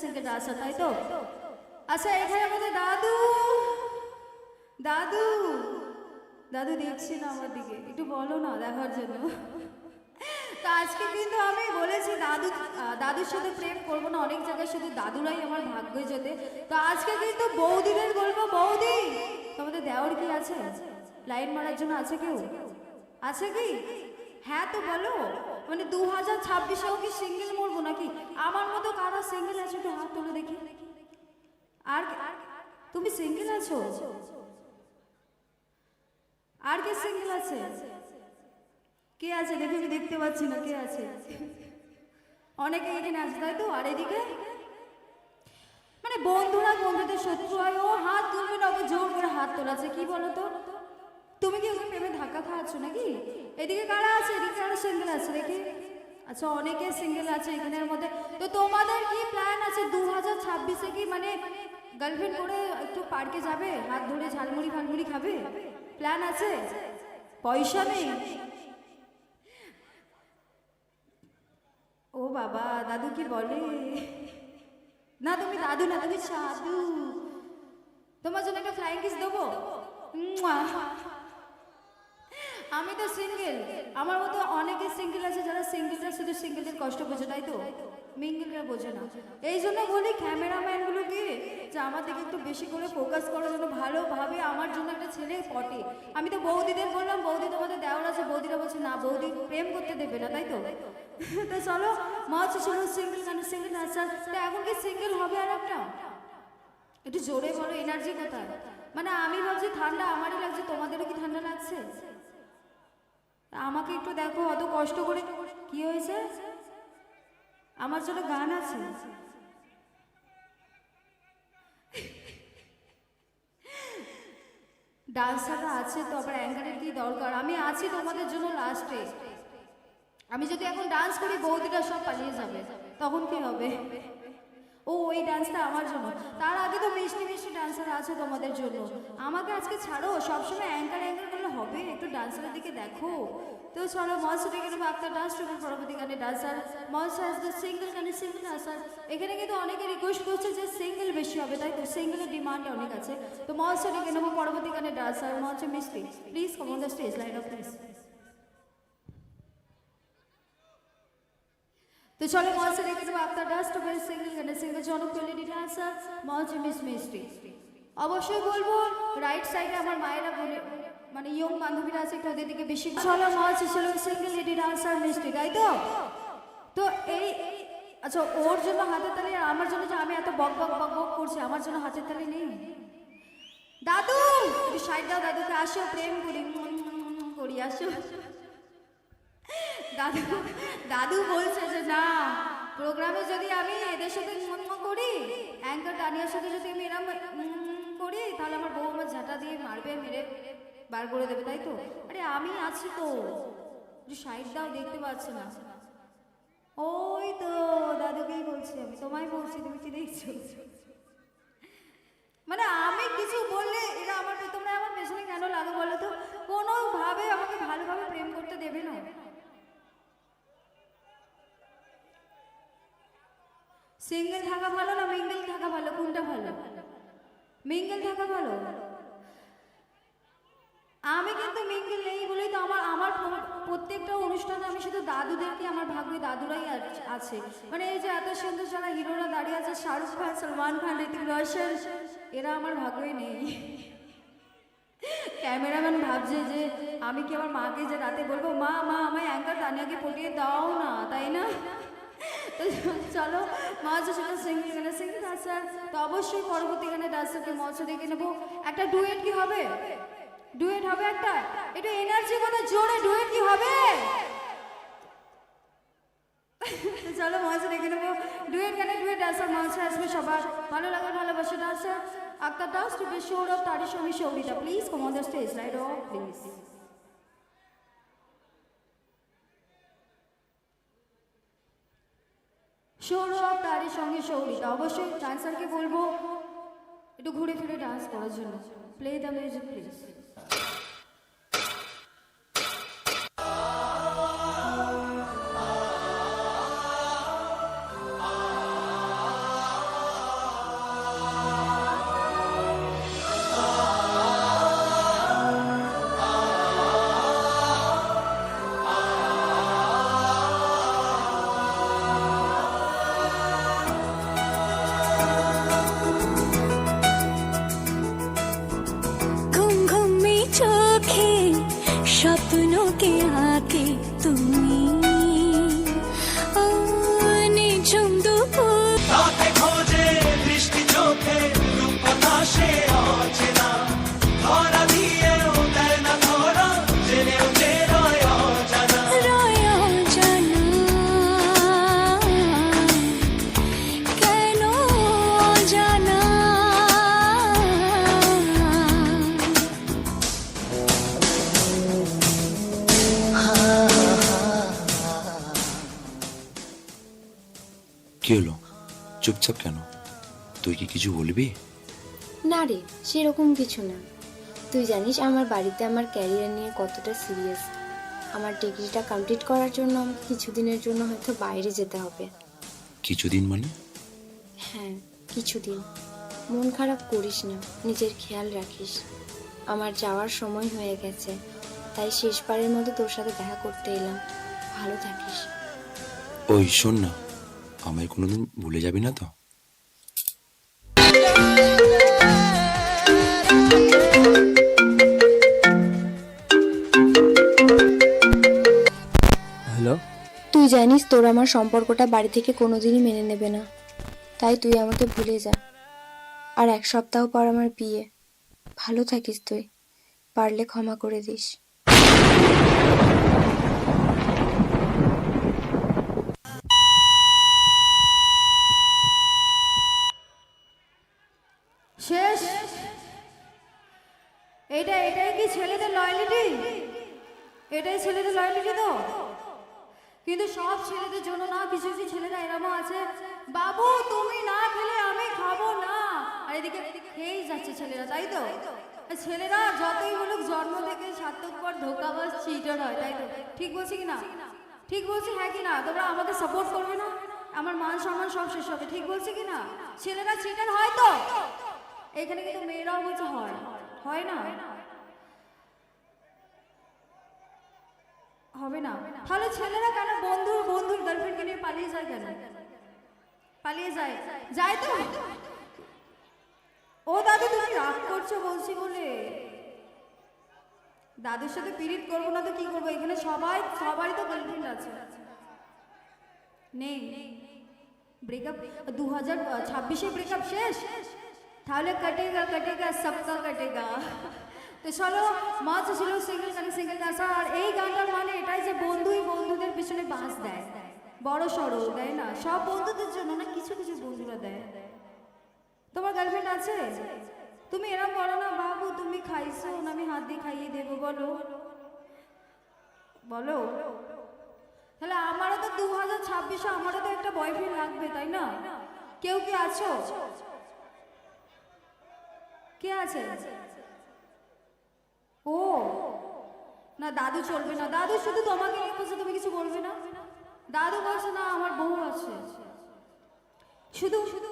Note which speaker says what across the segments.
Speaker 1: Single dancer তাই তো? আচ্ছা এখানে আমাদের দাদু দাদু দাদু দেখছি না আমার দিকে, একটু বলো না দেখার জন্য। তো আজকে কিন্তু আমি বলেছি দাদু, দাদুর সাথে প্রেম করব না, অনেক জায়গায় শুধু দাদুরাই আমার ভাগ্যে যেতে তো আজকে কিন্তু বৌদিদের বলব, বৌদি, তোমাদের দেওয়ার কি আছে? লাইন মারার জন্য আছে কেউ? আছে কি? হ্যাঁ তো বলো। মানে দু হাজার ছাব্বিশেও কি সিঙ্গেল মরবো নাকি? আমার মতো কারা সিঙ্গেল আছে একটু হাত তুলে দেখি। আর তুমি সিঙ্গেল আছো? আর কে সিঙ্গেল আছে? কে আছে? দেখি আমি দেখতে পাচ্ছি না কে আছে। অনেকে এখানে আছে, তাই তো? আর এদিকে? মানে বন্ধুরা, বন্ধুদের শত্রু হয়, ও হাত তুলবে না, ওকে জোর করে হাত তোলাছে কি বলো তো তুমি কি ওকে প্রেমে ধাক্কা খাওয়াচ্ছ নাকি? এদিকে কারা আছে? এদিকে কারা সিঙ্গেল আছে, দেখি। আচ্ছা অনেকে সিঙ্গেল আছে এখানের মধ্যে। তো তোমাদের কি প্ল্যান আছে? দু হাজার ছাব্বিশে কি মানে গার্লফ্রেন্ড করে একটু পার্কে যাবে? হাত ধরে ঝালমুড়ি ফালমুড়ি খাবে? প্ল্যান আছে? পয়সা নেই? ও বাবা, দাদু কি বলে? না, তুমি দাদু না, তুমি সাধু। তোমার জন্য একটা ফ্লাইং কিস দেবো। আমি তো সিঙ্গেল। আমার মতো অনেকে সিঙ্গেল আছে যারা সিঙ্গেলরা শুধু সিঙ্গেলের কষ্ট বোঝে, তাই তো? মিঙ্গেলরা বোঝে না। এই জন্য বলি ক্যামেরাম্যানগুলোকে যে আমার দিকে একটু বেশি করে ফোকাস করার জন্য ভালোভাবে আমার জন্য একটা ছেলে পটে আমি তো বৌদিদের বললাম, বৌদি তোমাদের দেওয়ার আছে। বৌদিরা বলছে, না, বৌদি প্রেম করতে দেবে না তাই তো? তো চলো মাছ ছিল সিঙ্গেল কেন? সিঙ্গেল আচ্ছা তো এখন কি সিঙ্গেল হবে আর একটা? একটু জোরে বলো এনার্জি কোথায়? মানে আমি ভাবছি ঠান্ডা, আমারই লাগছে, তোমাদেরও কি ঠান্ডা লাগছে? আমাকে একটু দেখো, অত কষ্ট করে। কি হয়েছে? আমার জন্য গান আছে। ডান্সাররা আছে তো, আবার অ্যাঙ্কারের কি দরকার? আমি আছি তোমাদের জন্য লাস্টে আমি যদি এখন ডান্স করি বৌদিটা সব পালিয়ে যাবে। তখন কি হবে? ও, ওই ডান্সটা আমার জন্য। তার আগে তো মিষ্টি মিষ্টি ডান্সার আছে তোমাদের জন্য। আমাকে আজকে ছাড়ো, সবসময় অ্যাঙ্কার অ্যাঙ্কার একটু ডান্সারের দিকে দেখো। তো চলো থেকে নেব আপনার ডান্স ট্রুপের পরবর্তী গানে ডান্সার। আসবে সিঙ্গেল গানে সিঙ্গেল ডান্সার এখানে কিন্তু অনেকে রিকোয়েস্ট করছে যে সিঙ্গেল বেশি হবে, তাই তো? সিঙ্গেলের ডিমান্ড অনেক আছে। তো থেকে নেব পরবর্তী গানে ডান্সার। মঞ্চ মিষ্টি please come the stage light off please তো চলো, মঞ্চে রেখে দেবো আপনার ডাস্ট ওপেন সিঙ্গেল গানে সিঙ্গেল জনপ্রিয় ডান্সার মঞ্চে মিস মিস্ট্রি অবশ্যই বলব রাইট সাইডে আমার মায়েরা বলে মানে ইয়ং বান্ধবীরা আছে একটু ওদের দিকে বেশি চলো মঞ্চ ছিল সিঙ্গেল লেডি ডান্সার মিস্ট্রি তাই তো? তো এই আচ্ছা ওর জন্য হাতের তালি আর আমার জন্য যে আমি এত বক বক বক বক করছি আমার জন্য হাতের তালি নেই? দাদু একটু সাইড দাও দাদুকে আসো প্রেম করি উম, করি আসো। দাদু দাদু বলছে যে না প্রোগ্রামে যদি আমি এদের সাথে মন করি অ্যাঙ্কার টানিয়ার সাথে যদি আমি এরম করি তাহলে আমার বউ আমার ঝাঁটা দিয়ে মারবে মেরে বার করে দেবে তাই তো? আরে আমি আছি তো। সাইড দাও দেখতে পাচ্ছি না। ওই তো দাদুকেই বলছি আমি তোমায় বলছি তুমি কি দেখছ? মানে আমি কিছু বললে এরা আমার তোমরা আমার পেছনে কেন লাগো বলো তো? কোনোভাবে আমাকে ভালোভাবে প্রেম করতে দেবে না। সিঙ্গেল থাকা ভালো না মিঙ্গেল থাকা ভালো? কোনটা ভালো? মিঙ্গেল থাকা ভালো? আমি কিন্তু মিঙ্গেল নেই বলেই তো আমার আমার প্রত্যেকটা অনুষ্ঠানে আমি শুধু দাদুদেরকে, আমার ভাগ্যে দাদুরাই আছে। মানে এই যে এত সুন্দর যারা হিরোরা দাঁড়িয়ে আছে, শাহরুখ খান, সলমান খান, ঋতিক রোশন, এরা আমার ভাগ্যে নেই। ক্যামেরাম্যান ভাবছে যে আমি কি আমার মাকে যে রাতে বলব, মা মা, আমায় অ্যাঙ্কার তানিয়াকে পটিয়ে দাও না, তাই না? চলো সিঙ্গেল গানে, সিঙ্গেল ডান্সার তো অবশ্যই পরবর্তী গানে ডান্সারকে মঞ্চ দেখে নেব। একটা ডুয়েট কি হবে? ডুয়েট হবে একটা? একটু এনার্জি কথা জোরে ডুয়েট কি হবে? চলো মঞ্চ দেখে নেব। ডুয়েট কেন? ডুয়েট ডান্সার মঞ্চে আসবে সবার। ভালো লাগার ভালোবাসা dancer. Akhtar dance two B শোর অফ তারই সঙ্গে Saurita. Please come on the stage right off please Saurav, তারই সঙ্গে সৌরিতা। অবশ্যই ডান্সারকে বলব, একটু ঘুরে ফিরে ডান্স করার জন্য। প্লে দ্য মিউজিক প্লিজ
Speaker 2: কি হলো? চুপচাপ কেন? তুই কি কিছু বলবি?
Speaker 3: না রে সেরকম কিছু না। তুই জানিস আমার বাড়িতে আমার ক্যারিয়ার নিয়ে কতটা সিরিয়াস। আমার ডিগ্রিটা কমপ্লিট করার জন্য আমাকে কিছুদিনের জন্য হয়তো বাইরে যেতে হবে।
Speaker 2: কিছুদিন মানে?
Speaker 3: হ্যাঁ কিছুদিন। মন খারাপ করিস না নিজের খেয়াল রাখিস। আমার যাওয়ার সময় হয়ে গেছে তাই শেষবারের মতো তোর সাথে দেখা করতে এলাম। ভালো থাকিস।
Speaker 2: ওই শোন না। আমায় কোনোদিন ভুলে যাবি না তো?
Speaker 4: হ্যালো
Speaker 3: তুই জানিস তোর আমার সম্পর্কটা বাড়ি থেকে কোনোদিনই মেনে নেবে না। তাই তুই আমাকে ভুলে যা। আর এক সপ্তাহ পর আমার বিয়ে। ভালো থাকিস তুই। পারলে ক্ষমা করে দিস
Speaker 1: শেষ এটা এটাই কি ছেলেদের লয়ালিটি এটাই ছেলেদের লয়ালিটি তো কিন্তু সব ছেলেদের জন্য না, কিছু কিছু ছেলেরা এরমও আছে, বাবু, তুমি না খেলে আমি খাব না। আর এদিকে খেয়েই যাচ্ছে ছেলেরা, তাই তো? ছেলেরা যতই বলুক জন্ম থেকে সার্থক পর ধোকাবাজ চিটার হয়, তাই তো? ঠিক বলছি কি না? ঠিক বলছি হ্যাঁ কি না? তোমরা আমাকে সাপোর্ট করবে না? আমার মান সম্মান সব শেষ হবে, ঠিক বলছি কি না? ছেলেরা চিটার হয় তো? এখানে কিন্তু মেয়েরাও বলছে হয়। হয় না? হবে না। তাহলে ছেলেরা কেন বন্ধু বন্ধুর গার্লফ্রেন্ডকে নিয়ে পালিয়ে যায় কেন? পালিয়ে যায়। যায় তো। ও দাদু, তুমি রাগ করছ বলছি বলে। দাদুর সাথে পিরিত করব না তো কি করব? এখানে সবাই, সবারই তো গার্লফ্রেন্ড আছে। নেই। ব্রেকআপ দু হাজার ছাব্বিশে ব্রেকআপ শেষ? তাহলে কাটেগা কাটেগা, সবকা কাটেগা। তো চলো মাছ ছিল সিঙ্গেল গানে সিঙ্গেল আসা আর এই গানটার মানে এটাই যে বন্ধুই বন্ধুদের পিছনে বাঁশ দেয়। বড় সড়ো, দেয় না? সব বন্ধুদের জন্য না, কিছু কিছু বন্ধুরা দেয়। তোমার গার্লফ্রেন্ড আছে? তুমি এরম বলো না, বাবু, তুমি খাইছো, না, আমি হাত দিয়ে খাইয়ে দেবো, বলো। বলো। তাহলে আমারও তো দু হাজার ছাব্বিশে আমারও তো একটা বয়ফ্রেন্ড লাগবে, তাই না? কেউ কি আছো? কে আছে? ও, না দাদু চলবে না। দাদু, শুধু তোমাকে নিয়ে বলছে, তুমি কিছু বলবে না? দাদু বলছে, না, আমার বউ আছে। শুধু শুধু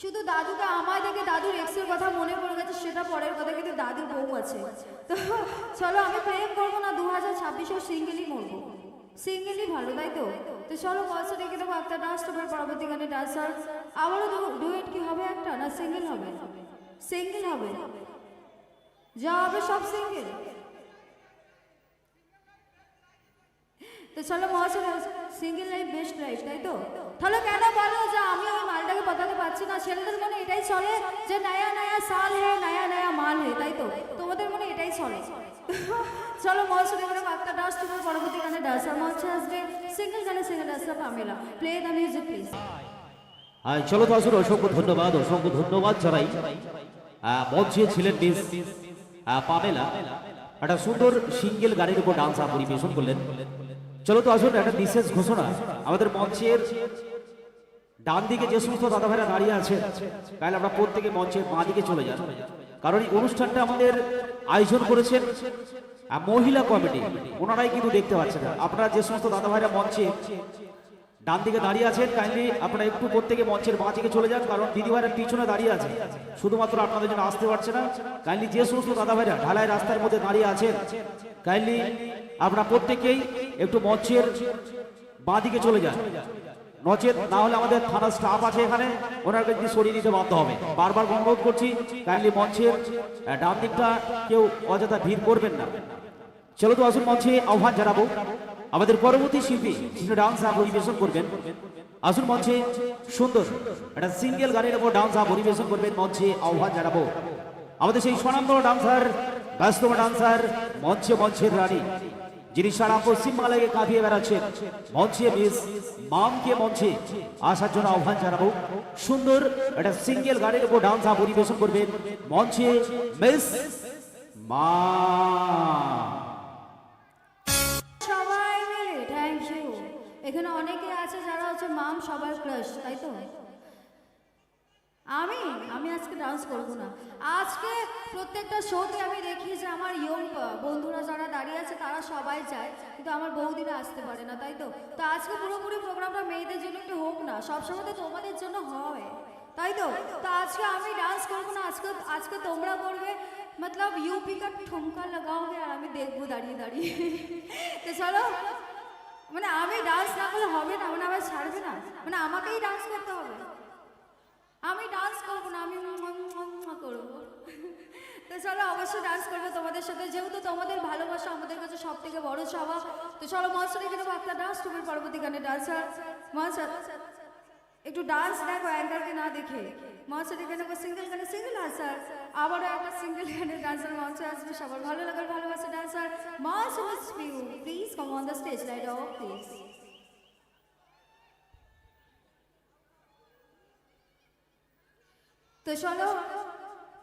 Speaker 1: শুধু দাদুকে আমায় দেখে দাদুর এক্সের কথা মনে পড়ে গেছে, সেটা পরের কথা, কিন্তু দাদুর বউ আছে। তো চলো, আমি প্রেম করব না, দু হাজার ছাব্বিশেও সিঙ্গেলই মরবো। সিঙ্গেলই ভালো, তাই তো? তো চলো, বলছে রেখে দেবো একটা ডান্স তোমার পরবর্তী গানে ডান্স আবারও ডুয়েট কি হবে একটা, না সিঙ্গেল হবে? সিঙ্গেল হবে। যা হবে সব সিঙ্গেল তো চলো মহাশয় সিঙ্গেল লাইফ বেস্ট লাইফ তাই তো তাহলে কেন বলো যে আমি ওই মালটাকে বাতাতে পারছি না ছেলেদের মনে এটাই চলে যে নয়া নয়া সাল হে নয়া নয়া মাল হে তাই তো তোমাদের মনে এটাই চলে চলো মহাশয় এখানে একটা ডান্স তোমার পরবর্তী গানে ডান্স আর মঞ্চে আসবে সিঙ্গেল গানে single dance Pamela play the music
Speaker 4: please চলো তো আসুন অসংখ্য ধন্যবাদ অসংখ্য ধন্যবাদ জানাই মঞ্চে ছিলেন মিস পামেলা একটা সুন্দর সিঙ্গেল গানের উপর ডান্স পরিবেশন করলেন। চলো তো আসুন, একটা বিশেষ ঘোষণা। আমাদের মঞ্চের ডান দিকে যে সমস্ত দাদা ভাইরা দাঁড়িয়ে আছে তাহলে আমরা প্রত্যেকে মঞ্চের বাঁ দিকে চলে যান কারণ এই অনুষ্ঠানটা আমাদের আয়োজন করেছেন মহিলা কমিটি। ওনারাই কিন্তু দেখতে পাচ্ছেন আপনারা যে সমস্ত দাদা ভাইরা মঞ্চে ডান দিকে দাঁড়িয়ে আছেন কাইন্ডলি আপনারা একটু প্রত্যেকে মঞ্চের বাঁ দিকে চলে যান, কারণ দিদি ভাইরা পিছনে দাঁড়িয়ে আছে। শুধুমাত্র আপনাদের জন্য আসতে পারছে না। কাইন্ডলি যে সমস্ত দাদা ভাইরা ঢালাই রাস্তার মধ্যে দাঁড়িয়ে আছেন কাইন্ডলি আপনারা প্রত্যেকেই একটু মঞ্চের বাঁ দিকে চলে যান। নচেত না হলে আমাদের থানা স্টাফ আছে এখানে ওনাকে যদি সরিয়ে দিতে বাধ্য হবে। বারবার অনুরোধ করছি কাইন্ডলি মঞ্চের ডান দিকটা কেউ অযথা ভিড় করবেন না। চলো তো আসুন মঞ্চে আহ্বান জানাব। আমাদের পরবর্তী শিল্পী ডান্স পরিবেশন করবেন, আসুন মঞ্চে সুন্দর একটা সিঙ্গেল গানের উপর ডান্স পরিবেশন করবেন, মঞ্চে আহ্বান জানাব। আমাদের সেই স্বনামধন্য ডান্সার ব্যস্তম ডান্সার, মঞ্চে মঞ্চের রানী, যিনি সারা পশ্চিমবাংলাকে কাঁপিয়ে বেড়াচ্ছেন। মঞ্চে মিস মামকে মঞ্চে আসার জন্য আহ্বান জানাব। সুন্দর একটা সিঙ্গেল গানের উপর ডান্স পরিবেশন করবেন, মঞ্চে মিস মা
Speaker 1: এখানে অনেকে আছে যারা হচ্ছে মাম সবার ক্রাশ তাই তো? আমি? আমি আজকে ডান্স করব না। আজকে প্রত্যেকটা শোতে আমি দেখি যে আমার ইয়ং বন্ধুরা যারা দাঁড়িয়ে আছে, তারা সবাই যায়, কিন্তু আমার বৌদিরা আসতে পারে না, তাই তো? তো আজকে পুরোপুরি প্রোগ্রামটা মেয়েদের জন্য একটু হোক না সবসময় তো তোমাদের জন্য হয়, তাই তো? তো আজকে আমি ডান্স করব না, আজকে আজকে তোমরা করবে, মতলব ইউপি কা ঠুমকা লাগাওগে আর আমি দেখব দাঁড়িয়ে দাঁড়িয়ে। তো চলো মানে আমি ডান্স না করলে হবে না মানে আবার ছাড়বে না। মানে আমাকেই ডান্স করতে হবে। আমি ডান্স করব না, আমি করব। তো চলো অবশ্যই ডান্স করব তোমাদের সাথে। যেহেতু তোমাদের ভালোবাসা আমাদের কাছে সব থেকে বড় চাওয়া তো চলো মনসার এখানে একটা ডান্স তুমি পরবর্তী গানে ডান্সার মনসার একটু ডান্স দেখো অ্যাঙ্কারকে না দেখে। মনসার এখানে সিঙ্গেল গানে সিঙ্গেল আনসার আবারও একটা সিঙ্গেল গানে ডান্সার মঞ্চে আসবে। সবার ভালো লাগার ভালোবাসা ডান্সার মনসার please come on the stage light off please তো চলো,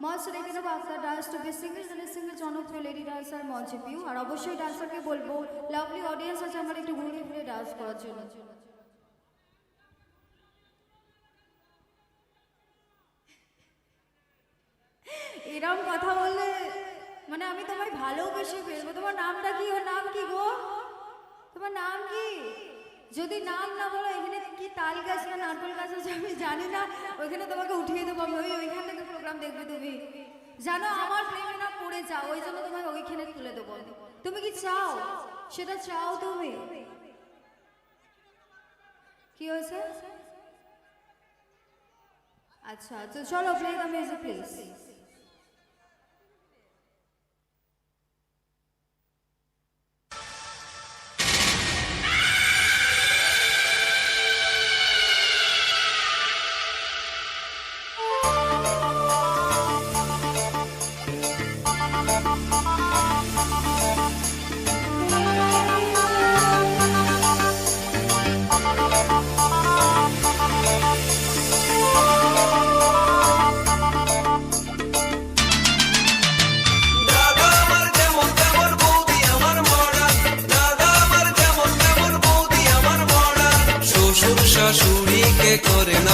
Speaker 1: মঞ্চ রেখে দেবো আপনার ডান্স টু বি সিঙ্গেল গানে সিঙ্গেল জনপ্রিয় লেডি ডান্সার মঞ্চে পিউ আর অবশ্যই ডান্সারকে বলব লাভলি অডিয়েন্স আছে আমার একটু ঘুরে ফিরে ডান্স করার জন্য। এরম কথা বললে? মানে আমি তোমায় ভালোবেসে ফেলব। তোমার নামটা কি? ওর নাম কি গো? তোমার নাম কি? যদি নাম না বলো, এখানে কি তাল গাছ না নারকেল গাছ আছে আমি জানি না। ওইখানে তোমাকে উঠিয়ে দেবো আমি। ওই ওইখান থেকে প্রোগ্রাম দেখবে তুমি। জানো, আমার প্রেমে না পড়ে যাও, ওই জন্য তোমাকে ওইখানে তুলে দেবো। তুমি কি চাও? সেটা চাও তুমি। কি হয়েছে? আচ্ছা তো চলো প্লে আমি প্লিজ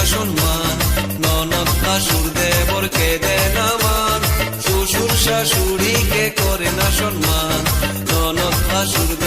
Speaker 5: করে মান। ননদ শাশুর দেবরকে দেয় না মান। শ্বশুর শাশুড়িকে করে না সম্মান। ননদ শাশুর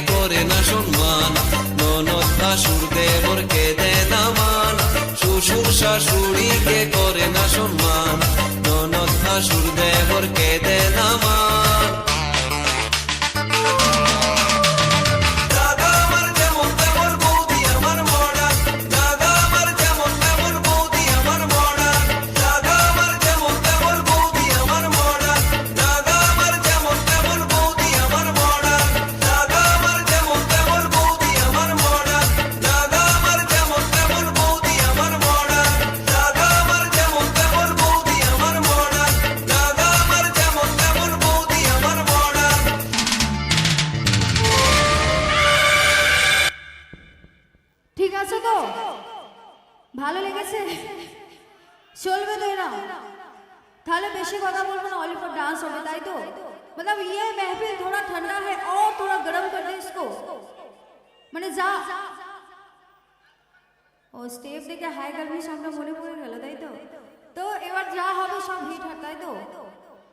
Speaker 5: করে না সম্মান। ননদ শাশুর দেবরকে দেয় না মান। শ্বশুর শাশুড়িকে করে না সম্মান। ননদ শাশুর দেবরকে দেয় না মান।
Speaker 1: মানে যা। ও স্টেপ দেখে হাই গার্লমি সামনে মনে পড়ে গেল, তাই তো? তো এবার যা হবে সব হিট হয় তাই তো?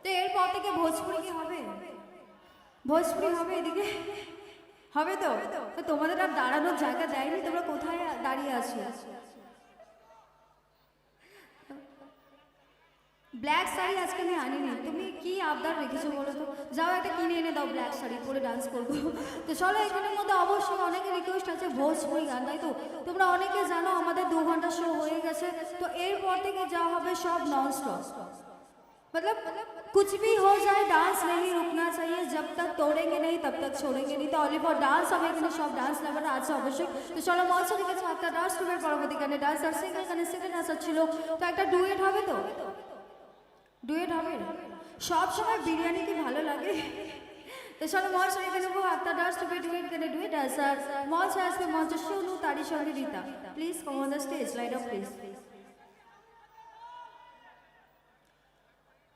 Speaker 1: তো এরপর থেকে ভোজপুরি কি হবে? ভোজপুরি হবে এদিকে? হবে তো? তো তোমাদের আর দাঁড়ানোর জায়গা যায়নি, তোমরা কোথায় দাঁড়িয়ে আছো? ব্ল্যাক শাড়ি আজকে আমি আনিনি তুমি কি আবদার রেখেছো বলো তো যাও একটা কিনে এনে দাও ব্ল্যাক শাড়ি পরে ডান্স করবো তো চলো এখানের মধ্যে অবশ্যই অনেকে রিকোয়েস্ট আছে ভোজপুরি গান তাই তো তোমরা অনেকে জানো আমাদের দু ঘন্টা শো হয়ে গেছে তো এরপর থেকে যা হবে সব নন স্টপ मतलब कुछ भी हो जाए डांस नहीं रुकना चाहिए जब तक तोड़ेंगे नहीं तब तक छोड़ेंगे नहीं তো অলিভার ডান্স হবে এখানে সব ডান্স লেবার আছে অবশ্যই তো চলো মঞ্চ থেকে একটা ডান্স টুবের পরবর্তী গানে ডান্স আর সিঙ্গেল গানে সিঙ্গেল ডান্স ছিল তো একটা ডুয়েট হবে তো ডুয়েট হবে সব সময় বিরিয়ানি কি ভালো লাগে? তো চলো মঞ্চ রেখে নেব একটা ডান্স টুপে ডুয়েট কেন ডুয়েট আর মঞ্চ আসবে মঞ্চ শুনু, তারই সঙ্গে Rita please come on the stage light off please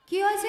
Speaker 1: কি হয়েছে?